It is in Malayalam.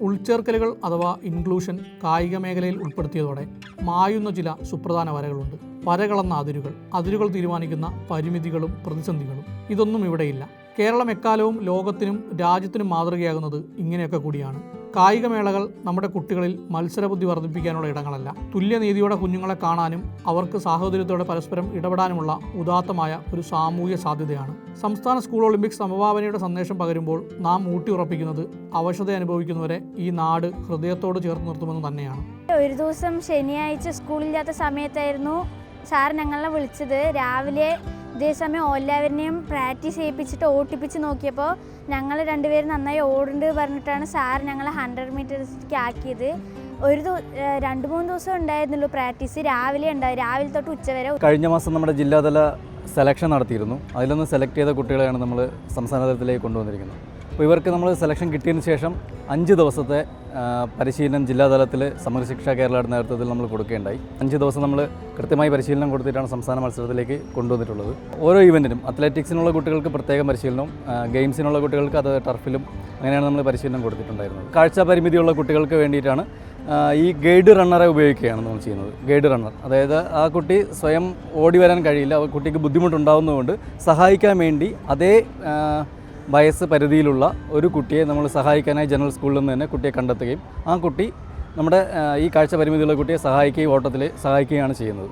ഉൾച്ചേർക്കലുകൾ അഥവാ ഇൻക്ലൂഷൻ കായിക മേഖലയിൽ ഉൾപ്പെടുത്തിയതോടെ മായുന്ന ചില സുപ്രധാന വരകളുണ്ട്. വരകളെന്ന അതിരുകൾ അതിരുകൾ തീരുമാനിക്കുന്ന പരിമിതികളും പ്രതിസന്ധികളും. ഇതൊന്നും ഇവിടെയില്ല. കേരളം എക്കാലവും ലോകത്തിനും രാജ്യത്തിനും മാതൃകയാകുന്നത് ഇങ്ങനെയൊക്കെ കൂടിയാണ്. കായികമേളകൾ നമ്മുടെ കുട്ടികളിൽ മത്സരബുദ്ധി വർദ്ധിപ്പിക്കാനുള്ള ഇടങ്ങളല്ല. തുല്യനീതിയോടെ കുഞ്ഞുങ്ങളെ കാണാനും അവർക്ക് സാഹോദര്യത്തോടെ പരസ്പരം ഇടപെടാനുമുള്ള ഉദാത്തമായ ഒരു സാമൂഹ്യ സാധ്യതയാണ്. സംസ്ഥാന സ്കൂൾ ഒളിമ്പിക്സ് സമഭാവനയുടെ സന്ദേശം പകരുമ്പോൾ നാം ഊട്ടിയുറപ്പിക്കുന്നത് അവശത അനുഭവിക്കുന്നവരെ ഈ നാട് ഹൃദയത്തോട് ചേർത്ത് നിർത്തുമെന്ന് തന്നെയാണ്. ഒരു ദിവസം ശനിയാഴ്ച സ്കൂളില്ലാത്ത സമയത്തായിരുന്നു സാർ ഞങ്ങളെ വിളിച്ചത്. രാവിലെ ഇതേ സമയം എല്ലാവരിനെയും പ്രാക്ടീസ് ചെയ്യിപ്പിച്ചിട്ട് ഓട്ടിപ്പിച്ച് നോക്കിയപ്പോൾ ഞങ്ങൾ രണ്ടുപേരും നന്നായി ഓടുന്നുണ്ട് പറഞ്ഞിട്ടാണ് സാർ ഞങ്ങളെ ഹൺഡ്രഡ് മീറ്റേഴ്സിലേക്ക് ആക്കിയത്. ഒരു രണ്ട് മൂന്ന് ദിവസം ഉണ്ടായിരുന്നുള്ളൂ പ്രാക്ടീസ് രാവിലെ ഉണ്ടായി. രാവിലെ തൊട്ട് ഉച്ചവരെ കഴിഞ്ഞ മാസം നമ്മുടെ ജില്ലാതല സെലക്ഷൻ നടത്തിയിരുന്നു. അതിലൊന്ന് സെലക്ട് ചെയ്ത കുട്ടികളെയാണ് നമ്മൾ സംസ്ഥാനതലത്തിലേക്ക് കൊണ്ടുവന്നിരിക്കുന്നത്. അപ്പോൾ ഇവർക്ക് നമ്മൾ സെലക്ഷൻ കിട്ടിയതിന് ശേഷം അഞ്ച് ദിവസത്തെ പരിശീലനം ജില്ലാതലത്തിൽ സമഗ്ര ശിക്ഷ കേരളയുടെ നേതൃത്വത്തിൽ നമ്മൾ കൊടുക്കുകയുണ്ടായി അഞ്ച് ദിവസം നമ്മൾ കൃത്യമായി പരിശീലനം കൊടുത്തിട്ടാണ് സംസ്ഥാന മത്സരത്തിലേക്ക് കൊണ്ടുവന്നിട്ടുള്ളത്. ഓരോ ഇവന്റിനും അത്ലറ്റിക്സിനുള്ള കുട്ടികൾക്ക് പ്രത്യേകം പരിശീലനവും ഗെയിംസിനുള്ള കുട്ടികൾക്ക് അത് ടർഫിലും അങ്ങനെയാണ് നമ്മൾ പരിശീലനം കൊടുത്തിട്ടുണ്ടായിരുന്നത്. കാഴ്ച പരിമിതിയുള്ള കുട്ടികൾക്ക് വേണ്ടിയിട്ടാണ് ഈ ഗൈഡ് റണ്ണറെ ഉപയോഗിക്കുകയാണ് നമ്മൾ ചെയ്യുന്നത്. ഗൈഡ് റണ്ണർ അതായത് ആ കുട്ടി സ്വയം ഓടി വരാൻ കഴിയില്ല. കുട്ടിക്ക് ബുദ്ധിമുട്ടുണ്ടാകുന്നതുകൊണ്ട് സഹായിക്കാൻ വേണ്ടി അതേ വയസ്സ് പരിധിയിലുള്ള ഒരു കുട്ടിയെ നമ്മൾ സഹായിക്കാനായി ജനറൽ സ്കൂളിൽ നിന്ന് തന്നെ കുട്ടിയെ കണ്ടെത്തുകയും ആ കുട്ടി നമ്മുടെ ഈ കാഴ്ച പരിമിതിയുള്ള കുട്ടിയെ സഹായിക്കുകയും ഓട്ടത്തിൽ സഹായിക്കുകയാണ് ചെയ്യുന്നത്.